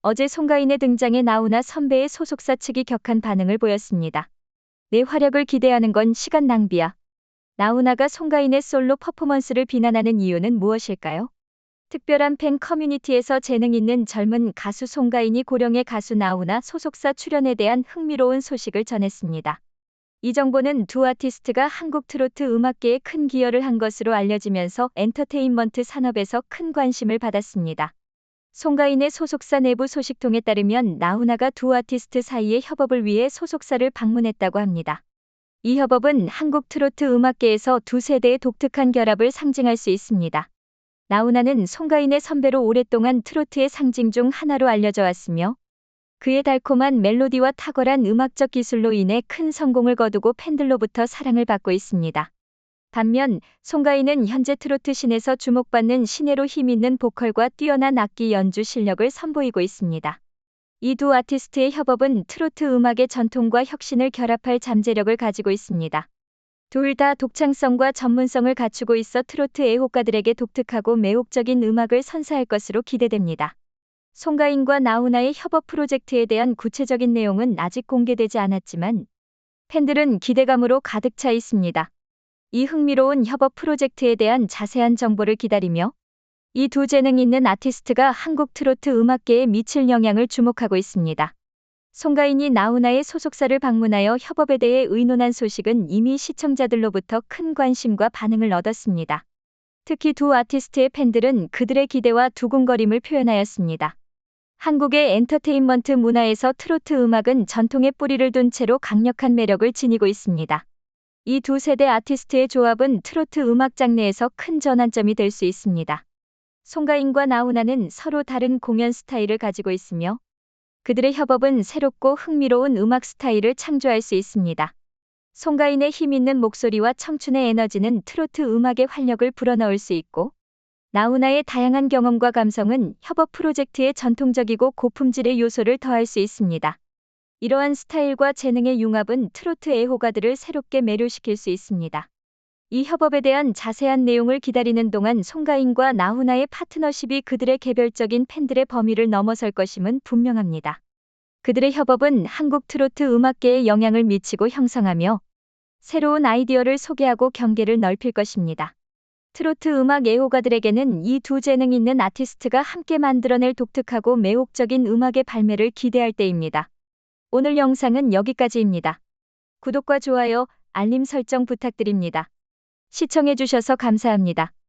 어제 송가인의 등장에 나훈아 선배의 소속사 측이 격한 반응을 보였습니다. 내 활약을 기대하는 건 시간 낭비야. 나훈아가 송가인의 솔로 퍼포먼스를 비난하는 이유는 무엇일까요? 특별한 팬 커뮤니티에서 재능 있는 젊은 가수 송가인이 고령의 가수 나훈아 소속사 출연에 대한 흥미로운 소식을 전했습니다. 이 정보는 두 아티스트가 한국 트로트 음악계에 큰 기여를 한 것으로 알려지면서 엔터테인먼트 산업에서 큰 관심을 받았습니다. 송가인의 소속사 내부 소식통에 따르면 나훈아가 두 아티스트 사이의 협업을 위해 소속사를 방문했다고 합니다. 이 협업은 한국 트로트 음악계에서 두 세대의 독특한 결합을 상징할 수 있습니다. 나훈아는 송가인의 선배로 오랫동안 트로트의 상징 중 하나로 알려져 왔으며 그의 달콤한 멜로디와 탁월한 음악적 기술로 인해 큰 성공을 거두고 팬들로부터 사랑을 받고 있습니다. 반면 송가인은 현재 트로트 신에서 주목받는 신예로 힘있는 보컬과 뛰어난 악기 연주 실력을 선보이고 있습니다. 이 두 아티스트의 협업은 트로트 음악의 전통과 혁신을 결합할 잠재력을 가지고 있습니다. 둘 다 독창성과 전문성을 갖추고 있어 트로트 애호가들에게 독특하고 매혹적인 음악을 선사할 것으로 기대됩니다. 송가인과 나훈아의 협업 프로젝트에 대한 구체적인 내용은 아직 공개되지 않았지만 팬들은 기대감으로 가득 차 있습니다. 이 흥미로운 협업 프로젝트에 대한 자세한 정보를 기다리며 이 두 재능 있는 아티스트가 한국 트로트 음악계에 미칠 영향을 주목하고 있습니다. 송가인이 나훈아의 소속사를 방문하여 협업에 대해 의논한 소식은 이미 시청자들로부터 큰 관심과 반응을 얻었습니다. 특히 두 아티스트의 팬들은 그들의 기대와 두근거림을 표현하였습니다. 한국의 엔터테인먼트 문화에서 트로트 음악은 전통의 뿌리를 둔 채로 강력한 매력을 지니고 있습니다. 이 두 세대 아티스트의 조합은 트로트 음악 장르에서 큰 전환점이 될 수 있습니다. 송가인과 나훈아는 서로 다른 공연 스타일을 가지고 있으며 그들의 협업은 새롭고 흥미로운 음악 스타일을 창조할 수 있습니다. 송가인의 힘있는 목소리와 청춘의 에너지는 트로트 음악의 활력을 불어넣을 수 있고 나훈아의 다양한 경험과 감성은 협업 프로젝트의 전통적이고 고품질의 요소를 더할 수 있습니다. 이러한 스타일과 재능의 융합은 트로트 애호가들을 새롭게 매료시킬 수 있습니다. 이 협업에 대한 자세한 내용을 기다리는 동안 송가인과 나훈아의 파트너십이 그들의 개별적인 팬들의 범위를 넘어설 것임은 분명합니다. 그들의 협업은 한국 트로트 음악계에 영향을 미치고 형성하며 새로운 아이디어를 소개하고 경계를 넓힐 것입니다. 트로트 음악 애호가들에게는 이 두 재능 있는 아티스트가 함께 만들어낼 독특하고 매혹적인 음악의 발매를 기대할 때입니다. 오늘 영상은 여기까지입니다. 구독과 좋아요, 알림 설정 부탁드립니다. 시청해주셔서 감사합니다.